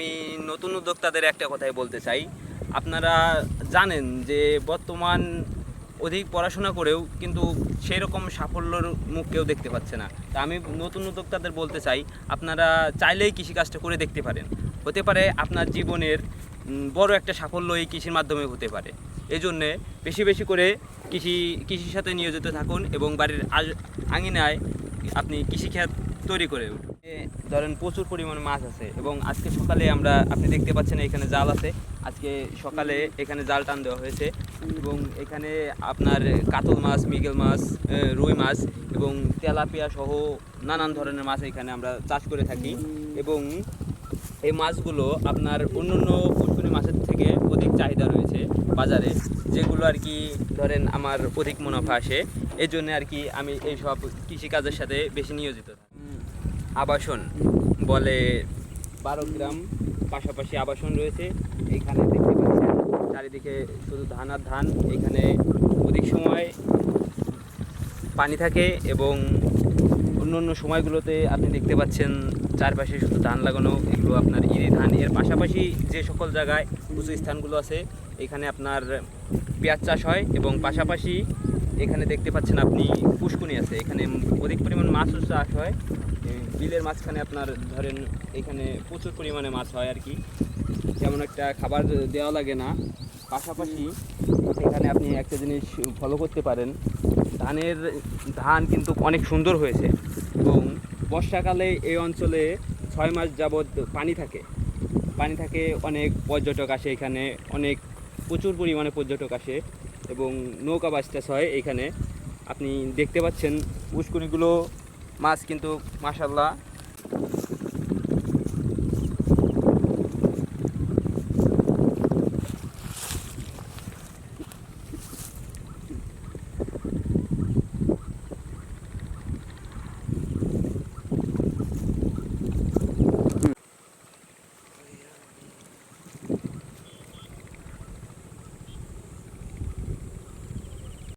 আমি নতুন উদ্যোক্তাদের একটা কথাই বলতে চাই। আপনারা জানেন যে বর্তমান অধিক পড়াশোনা করেও কিন্তু সেই রকম সাফল্যর মুখ কেউ দেখতে পাচ্ছে না। তা আমি নতুন উদ্যোক্তাদের বলতে চাই, আপনারা চাইলেই কৃষিকাজটা করে দেখতে পারেন। হতে পারে আপনার জীবনের বড় একটা সাফল্য এই কৃষির মাধ্যমে হতে পারে। এই জন্যে বেশি বেশি করে কৃষি, কৃষির সাথে নিয়োজিত থাকুন এবং বাড়ির আঙিনায় আপনি কৃষিক্ষেত তৈরি করে উঠুন। ধরেন প্রচুর পরিমাণে মাছ আছে এবং আজকে সকালে আমরা, আপনি দেখতে পাচ্ছেন এখানে জাল আছে। আজকে সকালে এখানে জাল টান দেওয়া হয়েছে এবং এখানে আপনার কাতল মাছ, মৃগেল মাছ রুই মাছ এবং তেলাপিয়া সহ নানান ধরনের মাছ এখানে আমরা চাষ করে থাকি এবং এই মাছগুলো আপনার অন্যান্য পুষ্করি মাছের থেকে অধিক চাহিদা রয়েছে বাজারে, যেগুলো আর কি ধরেন আমার অধিক মুনাফা আসে। এই জন্য আর কি আমি এইসব কৃষিকাজের সাথে বেশি নিয়োজিত থাকি। আবাসন বলে বারো গ্রাম পাশাপাশি আবাসন রয়েছে। এইখানে দেখতে পাচ্ছেন চারিদিকে শুধু ধান আর ধান। এখানে অধিক সময় পানি থাকে এবং অন্য অন্য সময়গুলোতে আপনি দেখতে পাচ্ছেন চারপাশে শুধু ধান লাগানো। এগুলো আপনার ইরি ধান। এর পাশাপাশি যে সকল জায়গায় উঁচু স্থানগুলো আছে, এখানে আপনার পেঁয়াজ চাষ হয় এবং পাশাপাশি এখানে দেখতে পাচ্ছেন আপনি পুষ্কুনি আছে। এখানে অধিক পরিমাণ মাছও চাষ হয়। বিলের মাঝখানে আপনার ধরেন এখানে প্রচুর পরিমাণে মাছ হয় আর কি। তেমন একটা খাবার দেওয়া লাগে না। পাশাপাশি এখানে আপনি একটা জিনিস ফলো করতে পারেন। ধানের, ধান কিন্তু অনেক সুন্দর হয়েছে এবং বর্ষাকালে এই অঞ্চলে ছয় মাস যাবৎ পানি থাকে। পানি থাকে, অনেক পর্যটক আসে এখানে, অনেক প্রচুর পরিমাণে পর্যটক আসে এবং নৌকা বাস হয় এখানে। আপনি দেখতে পাচ্ছেন পুষ্করিগুলো মাছ কিন্তু মাসাল্লাহ